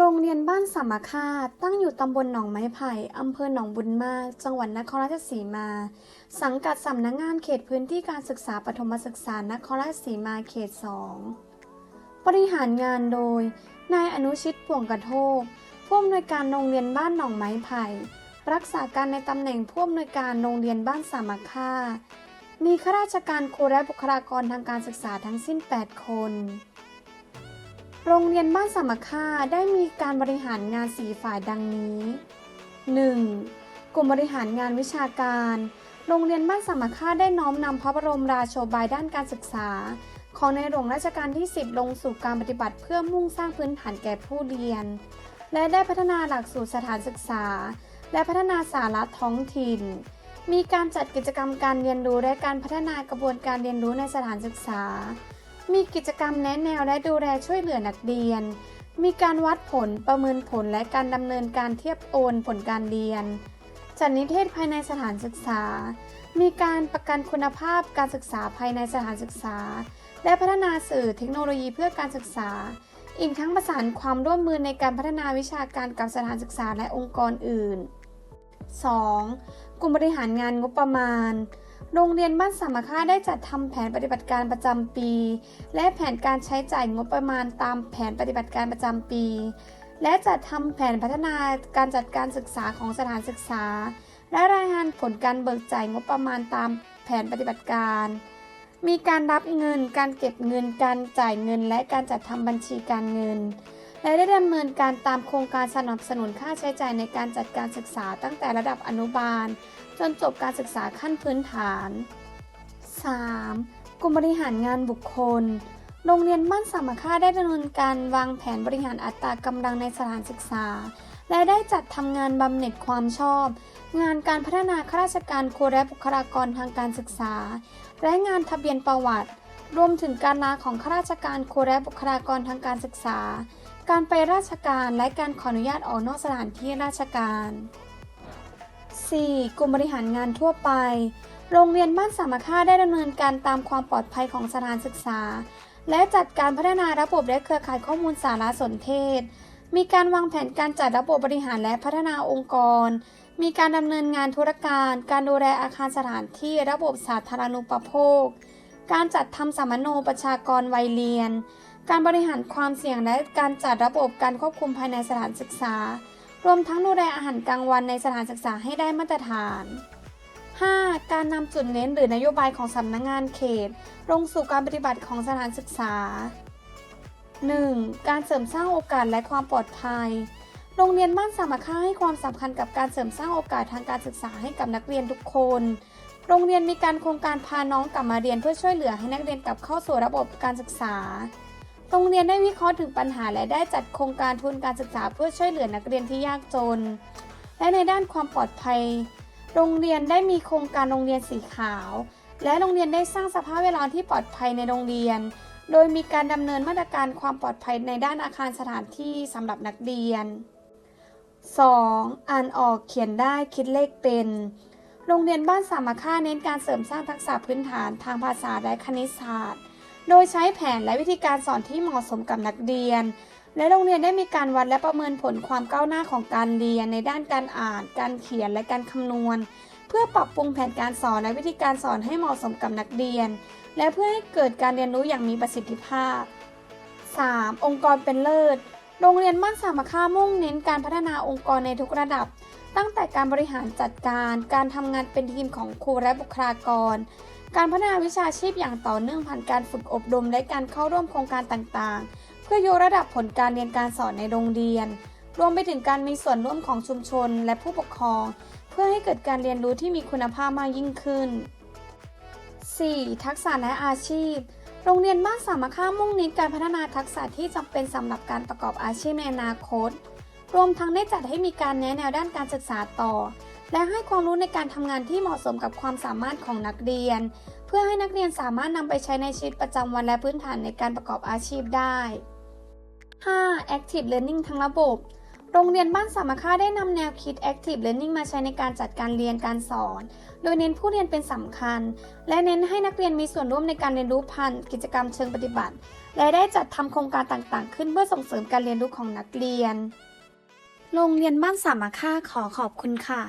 โรงเรียนบ้านสามาคาตั้งอยู่ตำบลหนองไม้ไผ่ อำเภอหนองบุญมาก จังหวัดนครราชสีมา สังกัดสำนักงงานเขตพื้นที่การศึกษาปฐมศึกษานครราชสีมาเขต2บริหารงานโดย นายอนุชิตป่วงกระโทกผู้อำนวยการโรงเรียนบ้านหนองไม้ไผ่ รักษาการในตำแหน่งผู้อำนวยการโรงเรียนบ้านสามาคามีข้าราชการครูและบุคลากรทางการศึกษาทั้งสิ้น 8 คน โรงเรียนบ้านสามัคค่าได้มีการบริหารงานสีฝ่ายดังนี้ 1. กลุ่มบริหารงานวิชาการ โรงเรียนบ้านสามัคค่าได้น้อมนำพระบรมราโชบายด้านการศึกษา ของในหลวงรัชกาลที่ 10 ลงสู่การปฏิบัติเพื่อมุ่งสร้างพื้นฐานแก่ผู้เรียน และได้พัฒนาหลักสูตรสถานศึกษา และพัฒนาสาระท้องถิ่น มีการจัดกิจกรรมการเรียนรู้และการพัฒนากระบวนการเรียนรู้ในสถานศึกษา มีกิจกรรมแนะแนวและดูแลช่วยเหลือนักเรียน มีการวัดผลประเมินผลและการดำเนินการเทียบโอนผลการเรียน จัดนิเทศภายในสถานศึกษา มีการประกันคุณภาพการศึกษาภายในสถานศึกษา และพัฒนาสื่อเทคโนโลยีเพื่อการศึกษา อีกทั้งประสานความร่วมมือในการพัฒนาวิชาการกับสถานศึกษาและองค์กรอื่น 2. กลุ่มบริหารงานงบประมาณ โรงเรียนบ้านสามาค่าได้จัดทำแผนปฏิบัติการประจำปี และแผนการใช้จ่ายงบประมาณตามแผนปฏิบัติการประจำปี และจัดทำแผนพัฒนาการจัดการศึกษาของสถานศึกษา และรายงานผลการเบิกจ่ายงบประมาณตามแผนปฏิบัติการ มีการรับเงิน การเก็บเงิน การจ่ายเงิน และการจัดทำบัญชีการเงิน และได้ดำเนินการตามโครงการสนับสนุนค่าใช้จ่ายในการจัดการศึกษาตั้งแต่ระดับอนุบาล จนจบการศึกษาขั้นพื้นฐาน 3. กลุ่มบริหารงานบุคคล โรงเรียนบ้านสามาค่าได้ดำเนินการวางแผนบริหารอัตรากำลังในสถานศึกษา และได้จัดทำงานบำเหน็จความชอบ งานการพัฒนาข้าราชการครูและบุคลากรทางการศึกษา และงานทะเบียนประวัติ รวมถึงการลาของข้าราชการครูและบุคลากรทางการศึกษา การไปราชการและการขออนุญาตออกนอกสถานที่ราชการ 4. กลุ่มบริหารงานทั่วไป โรงเรียนบ้านสามาค่าได้ดำเนินการตามความปลอดภัยของสถานศึกษา และจัดการพัฒนาระบบและเครือข่ายข้อมูลสารสนเทศ มีการวางแผนการจัดระบบบริหารและพัฒนาองค์กร มีการดำเนินงานธุรการ การดูแลอาคารสถานที่ระบบสาธารณูปโภค การจัดทำสัมมโนประชากรวัยเรียน การบริหารความเสี่ยงและการจัดระบบการควบคุมภายในสถานศึกษา รวมทั้งดูแลอาหารกลางวันในสถานศึกษาให้ได้มาตรฐาน 5. การนำจุดเน้นหรือนโยบายของสำนักงงานเขต ลงสู่การปฏิบัติของสถานศึกษา 1. การเสริมสร้างโอกาสและความปลอดภัย โรงเรียนบ้านสามาค่าให้ความสำคัญกับการเสริมสร้างโอกาสทางการศึกษาให้กับนักเรียนทุกคน โรงเรียนมีการโครงการพาน้องกลับมาเรียนเพื่อช่วยเหลือให้นักเรียนกลับเข้าสู่ระบบการศึกษา โรงเรียนได้วิเคราะห์ถึงปัญหาและได้จัดโครงการทุนการศึกษาเพื่อช่วยเหลือนักเรียนที่ยากจน และในด้านความปลอดภัย โรงเรียนได้มีโครงการโรงเรียนสีขาว และโรงเรียนได้สร้างสภาพแวดล้อมที่ปลอดภัยในโรงเรียน โดยมีการดำเนินมาตรการความปลอดภัยในด้านอาคารสถานที่สำหรับนักเรียน 2. อ่านออกเขียนได้คิดเลขเป็น โรงเรียนบ้านสามาค่าเน้นการเสริมสร้างทักษะพื้นฐานทางภาษาและคณิตศาสตร์ โดยใช้แผนและวิธีการสอนที่เหมาะสมกับนักเรียน และโรงเรียนได้มีการวัดและประเมินผลความก้าวหน้าของการเรียนในด้านการอ่าน การเขียนและการคำนวณ เพื่อปรับปรุงแผนการสอนและวิธีการสอนให้เหมาะสมกับนักเรียน และเพื่อให้เกิดการเรียนรู้อย่างมีประสิทธิภาพ 3. องค์กรเป็นเลิศ โรงเรียนบ้านสามาค่ามุ่งเน้นการพัฒนาองค์กรในทุกระดับ ตั้งแต่การบริหารจัดการ การทำงานเป็นทีมของครูและบุคลากร การพัฒนาวิชาชีพอย่างต่อเนื่องผ่านการฝึกอบรมและการเข้าร่วมโครงการต่างๆ เพื่อยกระดับผลการเรียนการสอนในโรงเรียน รวมไปถึงการมีส่วนร่วมของชุมชนและผู้ปกครอง เพื่อให้เกิดการเรียนรู้ที่มีคุณภาพมากยิ่งขึ้น 4. ทักษะและอาชีพ โรงเรียนบ้านสามาค่ามุ่งเน้นการพัฒนาทักษะที่จำเป็นสำหรับการประกอบอาชีพในอนาคต รวมทั้งได้จัดให้มีการแนะแนวด้านการศึกษาต่อ และให้ความรู้ในการทำงานที่เหมาะสมกับความสามารถของนักเรียน เพื่อให้นักเรียนสามารถนำไปใช้ในชีวิตประจำวันและพื้นฐานในการประกอบอาชีพได้ 5. Active Learning ทั้งระบบ โรงเรียนบ้านสามค่าได้นำแนวคิด Active Learning มาใช้ในการจัดการเรียนการสอน โดยเน้นผู้เรียนเป็นสำคัญ และเน้นให้นักเรียนมีส่วนร่วมในการเรียนรู้ผ่านกิจกรรมเชิงปฏิบัติ และได้จัดทำโครงการต่างๆ ขึ้นเพื่อส่งเสริมการเรียนรู้ของนักเรียน โรงเรียนบ้านสามาคค่าขอขอบคุณค่ะ